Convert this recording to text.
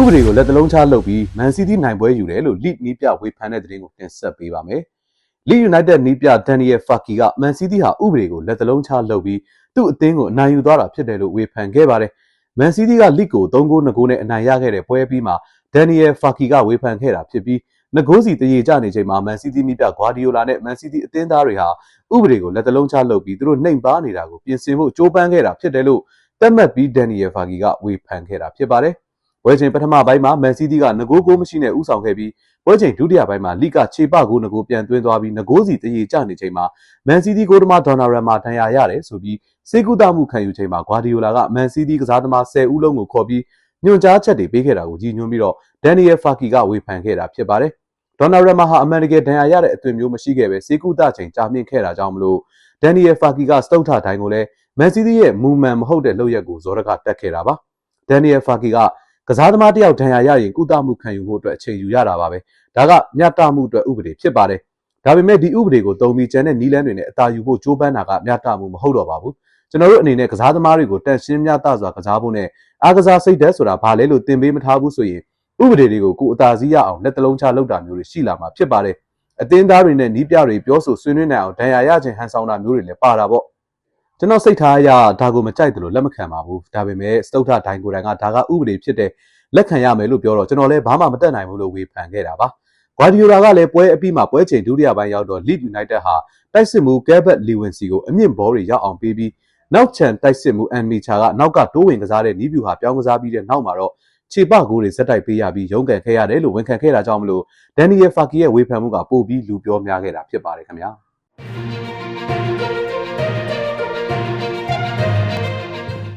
ဥပဒေကိုလက်တလုံးချလုပ်ပြီးမန်စီးတီးနိုင်ပွဲယူတယ်လို့လိနီးပြဝေဖန်တဲ့သတင်းကိုတင်ဆက်ပေးပါမယ်။လိယူနိုက်တက်နီးပြဒန်နီယယ်ဖာကီကမန်စီးတီးဟာဥပဒေကိုလက်တလုံးချလုပ်ပြီးသူ့အသင်းကိုအနိုင်ယူသွားတာဖြစ်တယ်လို့ဝေဖန်ခဲ့ပါတယ်။မန်စီးတီးကလိကို3ဂိုး2ဂိုးနဲ့အနိုင်ရခဲ့တဲ့ပွဲပြီးမှာဒန်နီယယ်ဖာကီကဝေဖန်ခဲ့တာဖြစ်ပြီးငကိုးစီတရေကြနေချိန်မှာမန်စီးတီးနီးပြဂွာဒီယိုလာနဲ့မန်စီးတီးအသင်းသားတွေဟာဥပဒေကိုလက်တလုံးချလုပ်ပြီးသူတို့နှိမ်ပါနေတာကိုပြင်ဆင်ဖို့ကြိုးပမ်းခဲ့တာဖြစ်တယ်လို့သတ်မှတ်ပြီးဒန်နီယယ်ဖာကီကဝေဖန်ခဲ့တာဖြစ်ပါတယ်။ ပွဲချိန်ပထမပိုင်းမှာမန်စီးတီးကငကိုးကိုမရှိနဲ့ဥဆောင်ခဲ့ပြီးပွဲချိန်ဒုတိယပိုင်းမှာလိကခြေပကိုငကိုးပြန်သွင်းသွားပြီးငကိုးစီတရေကြနေချိန်မှာမန်စီးတီးကိုဒမဒေါ်နာရမ်မာဒဏ်ရာရတယ်ဆိုပြီးစေကူတာမှုခံယူချိန်မှာဂွာဒီယိုလာကမန်စီးတီးကစားသမား10ဦးလုံးကိုခေါ်ပြီးညွှန်ကြားချက်တွေပေးခဲ့တာကိုကြီးညွှန်းပြီးတော့ဒန်နီယယ်ဖာကီကဝေဖန်ခဲ့တာဖြစ်ပါတယ်။ဒေါ်နာရမ်မာဟာအမှန်တကယ်ဒဏ်ရာရတဲ့အသွင်မျိုးမရှိခဲ့ပဲစေကူတာချိန်ကြာမြင့်ခဲ့တာကြောင့်မလို့ဒန်နီယယ်ဖာကီကစတုတ်ထတိုင်းကိုလည်းမန်စီးတီးရဲ့မူမှန်မဟုတ်တဲ့လုပ်ရက်ကိုဇော်ရကတက်ခဲ့တာပါ။ဒန်နီယယ်ဖာကီက ကစားသမားတယောက်ဒဏ်ရာရရင်ကုသမှုခံယူဖို့အတွက်အချိန်ယူရတာပါပဲဒါကမျှတမှုအတွက်ဥပဒေဖြစ်ပါတယ်ဒါပေမဲ့ဒီဥပဒေကိုတုံးပြီးကျန်တဲ့နီးလန်းတွေနဲ့အသာယူဖို့ကြိုးပမ်းတာကမျှတမှုမဟုတ်တော့ပါဘူးကျွန်တော်တို့အနေနဲ့ကစားသမားတွေကိုတန်ရှင်းမျှတစွာကစားဖို့နဲ့အားကစားစိတ်ဓာတ်ဆိုတာဘာလဲလို့သင်ပေးမထားဘူးဆိုရင်ဥပဒေတွေကိုကိုယ်အသာစီးရအောင်လက်တလုံးချလုပ်တာမျိုးတွေရှိလာမှာဖြစ်ပါတယ်အသင်းသားတွေနဲ့နီးပြတွေပြောဆိုဆွေးနွေးနိုင်အောင်ဒဏ်ရာရခြင်းဟန်ဆောင်တာမျိုးတွေလည်းပါတာပေါ့ ကျွန်တော်စိတ်ထားအရဒါကိုမကြိုက်တယ်လို့လက်မခံပါဘူးဒါပေမဲ့စတုထဒိုင်ကိုယ်တိုင်ကဒါကဥပဒေဖြစ်တဲ့လက်ခံရမယ်လို့ပြောတော့ကျွန်တော်လည်းဘာမှမတက်နိုင်ဘူးလို့ဝေဖန်ခဲ့တာပါဂွာဒီယိုလာကလည်းပွဲအပြီးမှာပွဲချိန်ဒုတိယပိုင်းရောက်တော့ Leeds United ဟာတိုက်စစ်မှု Gilbert Lewin စီကိုအမြင့်ဘောတွေရောက်အောင်ပေးပြီးနောက်ချန်တိုက်စစ်မှုအန်မီချာကနောက်ကတိုးဝင်ကစားတဲ့နီးဗျူဟာပြောင်းကစားပြီးတဲ့နောက်မှာတော့ခြေပဂိုးတွေဇက်တိုက်ပေးရပြီးရုန်းကန်ခဲ့ရတယ်လို့ဝန်ခံခဲ့တာကြောင့်မလို့ဒန်နီယယ်ဖာကီရဲ့ဝေဖန်မှုကပိုပြီးလူပြောများခဲ့တာဖြစ်ပါတယ်ခင်ဗျာ။